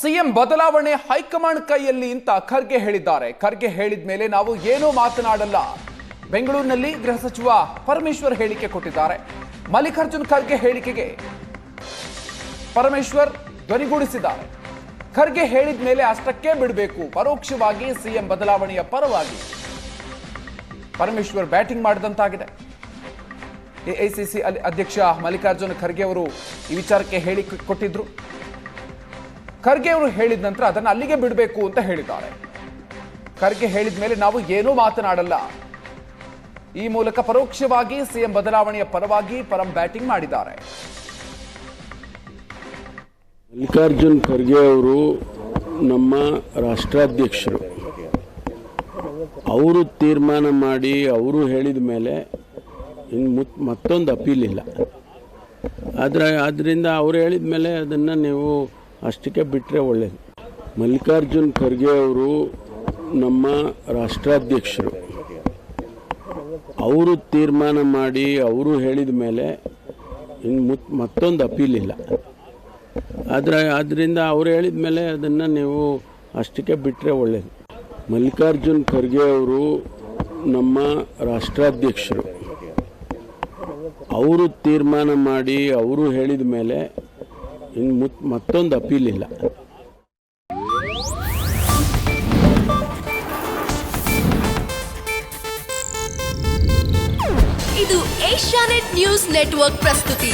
CM ಬದಲಾವಣೆ high command ಕೈಯಲ್ಲಿ ಅಂತ ಖರ್ಗೆ ಹೇಳಿದ್ದಾರೆ. ಖರ್ಗೆ ಹೇಳಿದ ಮೇಲೆ ನಾವು ಏನೂ ಮಾತನಾಡಲ್ಲ. ಬೆಂಗಳೂರಿನಲ್ಲಿ ಗೃಹ ಸಚಿವ ಪರಮೇಶ್ವರ್ ಹೇಳಿಕೆ ಕೊಟ್ಟಿದ್ದಾರೆ. ಮಲ್ಲಿಕಾರ್ಜುನ್ ಖರ್ಗೆ ಹೇಳಿಕೆಗೆ ಪರಮೇಶ್ವರ್ ಧ್ವನಿಗೂಡಿಸಿದ್ದಾರೆ. ಖರ್ಗೆ ಹೇಳಿದ ಮೇಲೆ ಅಷ್ಟಕ್ಕೆ ಬಿಡಬೇಕು. ಪರೋಕ್ಷವಾಗಿ ಸಿಎಂ ಬದಲಾವಣೆಯ ಪರವಾಗಿ ಪರಮೇಶ್ವರ್ ಬ್ಯಾಟಿಂಗ್ ಮಾಡಿದಂತಾಗಿದೆ. ಎಐಸಿಸಿ ಅಧ್ಯಕ್ಷ ಮಲ್ಲಿಕಾರ್ಜುನ ಖರ್ಗೆ ಅವರು ಈ ವಿಚಾರಕ್ಕೆ ಹೇಳಿಕೆ ಕೊಟ್ಟಿದ್ರು. ಖರ್ಗೆ ಅವರು ಹೇಳಿದ ನಂತರ ಅದನ್ನು ಅಲ್ಲಿಗೆ ಬಿಡಬೇಕು ಅಂತ ಹೇಳಿದ್ದಾರೆ. ಖರ್ಗೆ ಹೇಳಿದ ಮೇಲೆ ನಾವು ಏನೂ ಮಾತನಾಡಲ್ಲ. ಈ ಮೂಲಕ ಪರೋಕ್ಷವಾಗಿ ಸಿಎಂ ಬದಲಾವಣೆಯ ಪರವಾಗಿ ಪರಂ ಬ್ಯಾಟಿಂಗ್ ಮಾಡಿದ್ದಾರೆ. ಮಲ್ಲಿಕಾರ್ಜುನ್ ಖರ್ಗೆ ಅವರು ನಮ್ಮ ರಾಷ್ಟ್ರಾಧ್ಯಕ್ಷರು. ಅವರು ತೀರ್ಮಾನ ಮಾಡಿ ಅವರು ಹೇಳಿದ ಮೇಲೆ ಇನ್ನು ಮುತ್ ಮತ್ತೊಂದು ಅಪೀಲ್ ಇಲ್ಲ. ಆದರೆ ಆದ್ದರಿಂದ ಅವರು ಹೇಳಿದ ಮೇಲೆ ಅದನ್ನು ನೀವು ಅಷ್ಟಕ್ಕೆ ಬಿಟ್ಟರೆ ಒಳ್ಳೆಯದು ಮಲ್ಲಿಕಾರ್ಜುನ್ ಖರ್ಗೆ ಅವರು ನಮ್ಮ ರಾಷ್ಟ್ರಾಧ್ಯಕ್ಷರು. ಅವರು ತೀರ್ಮಾನ ಮಾಡಿ ಅವರು ಹೇಳಿದ ಮೇಲೆ ಇನ್ನು ಮುತ್ ಮತ್ತೊಂದು ಅಪೀಲ್ ಇಲ್ಲ. ಆದರೆ ಆದ್ದರಿಂದ ಅವರು ಹೇಳಿದ ಮೇಲೆ ಅದನ್ನು ನೀವು ಅಷ್ಟಕ್ಕೆ ಬಿಟ್ಟರೆ ಒಳ್ಳೆಯದು ಮಲ್ಲಿಕಾರ್ಜುನ್ ಖರ್ಗೆ ಅವರು ನಮ್ಮ ರಾಷ್ಟ್ರಾಧ್ಯಕ್ಷರು. ಅವರು ತೀರ್ಮಾನ ಮಾಡಿ ಅವರು ಹೇಳಿದ ಮೇಲೆ ಇನ್ನು ಮತ್ತೊಂದು ಅಪೀಲ್ ಇಲ್ಲ. ಇದು ಏಷ್ಯಾನೆಟ್ ನ್ಯೂಸ್ ನೆಟ್ವರ್ಕ್ ಪ್ರಸ್ತುತಿ.